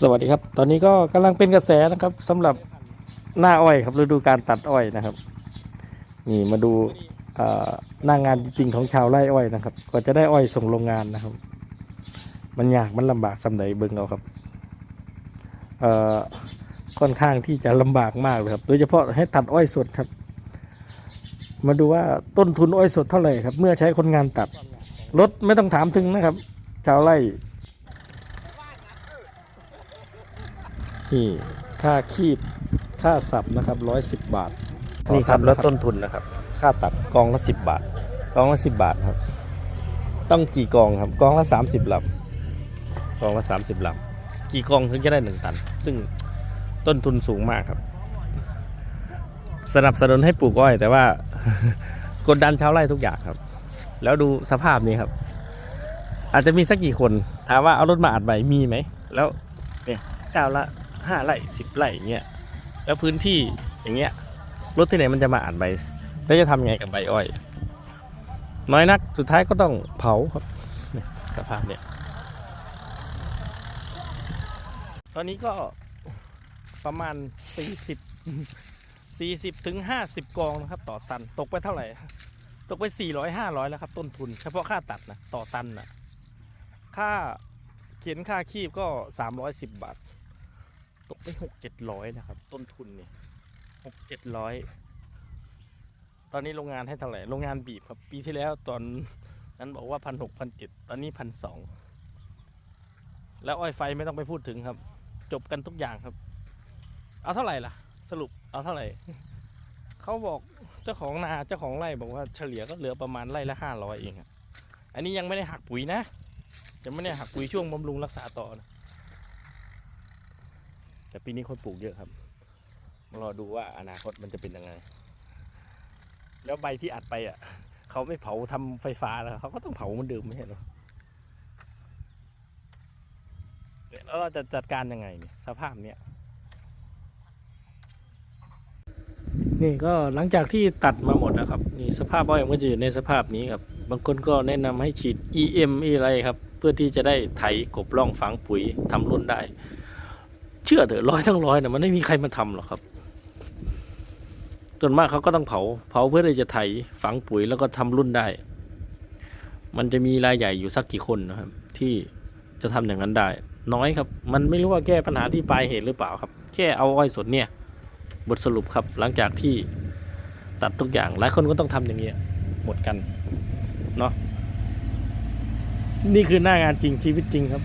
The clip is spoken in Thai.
สวัสดีครับ ตอนนี้ก็กำลังเป็นกระแสนะครับสำหรับหน้าอ้อยครับฤดูการตัดอ้อยนะครับ นี่มาดูหน้างานจริงๆของชาวไร่อ้อยนะครับกว่าจะได้อ้อยส่งโรงงานนะครับ มันยากมันลำบากสำใดเบิ่งเอาครับค่อนข้างที่จะลำบากมากเลยครับ โดยเฉพาะให้ตัดอ้อยสดครับ มาดูว่าต้นทุนอ้อยสดเท่าไหร่ครับ เมื่อใช้คนงานตัดรถไม่ต้องถามถึงนะครับ ชาวไร่ นี่ค่าคีบค่าสับนะครับร้อยสิบบาทนี่ครับแล้วต้นทุนนะครับ ค่าตัดกองละสิบบาท กองละสิบบาทครับ ต้องกี่กองครับกองละสามสิบลำกองละสามสิบลำกี่กองถึงจะได้หนึ่งตัน ซึ่งต้นทุนสูงมากครับ สนับสนุนให้ปลูกอ้อย แต่ว่ากดดันชาวไร่ทุกอย่างครับ แล้วดูสภาพนี้ครับ อาจจะมีสักกี่คนถามว่าเอารถมาอัดใบมีไหมแล้วเก้าละ ห้าไร่สิบไร่อย่างเงี้ยแล้วพื้นที่อย่างเงี้ยรถที่ไหนมันจะมาอ่านใบแล้วจะทำไงกับใบอ้อย น้อยนักสุดท้ายก็ต้องเผาครับสภาพเนี่ยตอนนี้ก็ประมาณ 40 40ถึง50 กองนะครับ ต่อตันตกไปเท่าไหร่ ตกไป 400 500 แล้วครับ ต้นทุน เฉพาะค่าตัดนะต่อตันนะค่าเขียนค่าคีบก็ 310 บาท ตกไปหกเจ็ดร้อยนะครับ ต้นทุนเนี่ยหกเจ็ดร้อยตอนนี้โรงงานให้เท่าไหร่โรงงานบีบครับ ปีที่แล้วตอนนั้นบอกว่าพันหกพันเจ็ดตอนนี้พันสองแล้วอ้อยไฟไม่ต้องไปพูดถึงครับ จบกันทุกอย่างครับ เอาเท่าไหร่ล่ะ สรุปเอาเท่าไหร่เขาบอกเจ้าของนาเจ้าของไร่บอกว่าเฉลี่ยก็เหลือประมาณไร่ละห้าร้อยเองอันนี้ยังไม่ได้หักปุ๋ยนะยังไม่ได้หักปุ๋ยช่วงบำรุงรักษาต่อนะ แต่ปีนี้คนปลูกเยอะครับมารอดูว่าอนาคตมันจะเป็นยังไง แล้วใบที่อัดไปอะ เขาไม่เผาทำไฟฟ้าแล้วเขาก็ต้องเผามันเดิมไม่ใช่หรอแล้วเราจะจัดการยังไงเนี่ยสภาพเนี้ยนี่ก็หลังจากที่ตัดมาหมดนะครับนี่สภาพอ้อยมันก็จะอยู่ในสภาพนี้ครับ บางคนก็แนะนำให้ฉีด EM ออะไรครับ เพื่อที่จะได้ไถกบร่องฝังปุ๋ยทำรุ่นได้ เชื่อเถอะร้อยทั้งร้อยนะมันไม่มีใครมาทำหรอกครับส่วนมากเขาก็ต้องเผา เผาเพื่อที่จะไถฝังปุ๋ยแล้วก็ทำรุ่นได้ มันจะมีรายใหญ่อยู่สักกี่คนนะครับ ที่จะทำอย่างนั้นได้ น้อยครับ มันไม่รู้ว่าแก้ปัญหาที่ปลายเหตุหรือเปล่าครับ แค่เอาอ้อยสดเนี่ย บทสรุปครับ หลังจากที่ตัดทุกอย่างหลายคนก็ต้องทำอย่างเงี้ยหมดกันเนาะนี่คือหน้างานจริงชีวิตจริงครับ